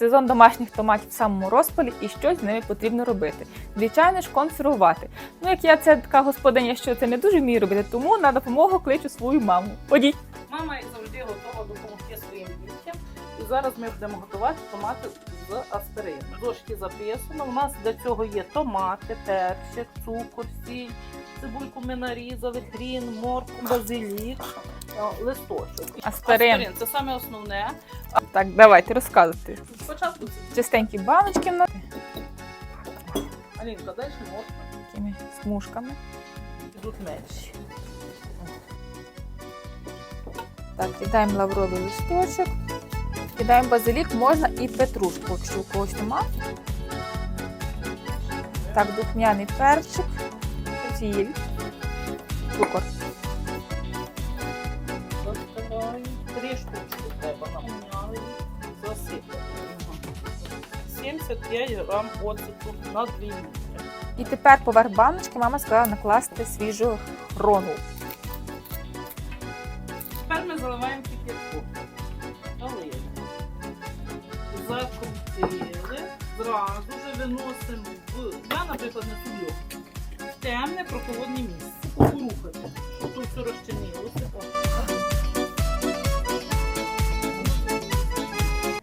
Сезон домашніх томатів в самому розпалі і щось з ними потрібно робити. Звичайно ж, консервувати. Ну, як я це така господиня, що це не дуже вмію робити, тому на допомогу кличу свою маму. Ходіть. Мама, завжди, готова допомогти своїм дітям. І зараз ми будемо готувати томати з аспирину. В записано. У нас для цього є томати, перчик, цукор, сіль, цибульку ми нарізали, хрін, морку, базилік, е, листочок. Аспирин. це саме основне. Так, давайте розказуйте. Спочатку це Чистенькі баночки в нас Алінка, далі морку, такими смужками. йдуть менші. Так, кидаємо лавровий листочок. Кидаємо базилік, можна і петрушку, якщо у когось нема. Так, духмяний перчик, сіль, цукор. 75 грам оцету на 2 літри. І тепер поверх баночки мама сказала накласти свіжу рону. Тепер ми заливаємо кип'ятку. Налили. Закрутили. Зразу ж виносимо в, я, наприклад, на сульок. Темне прохолодне місце. Порухати, щоб тут все розчинилося.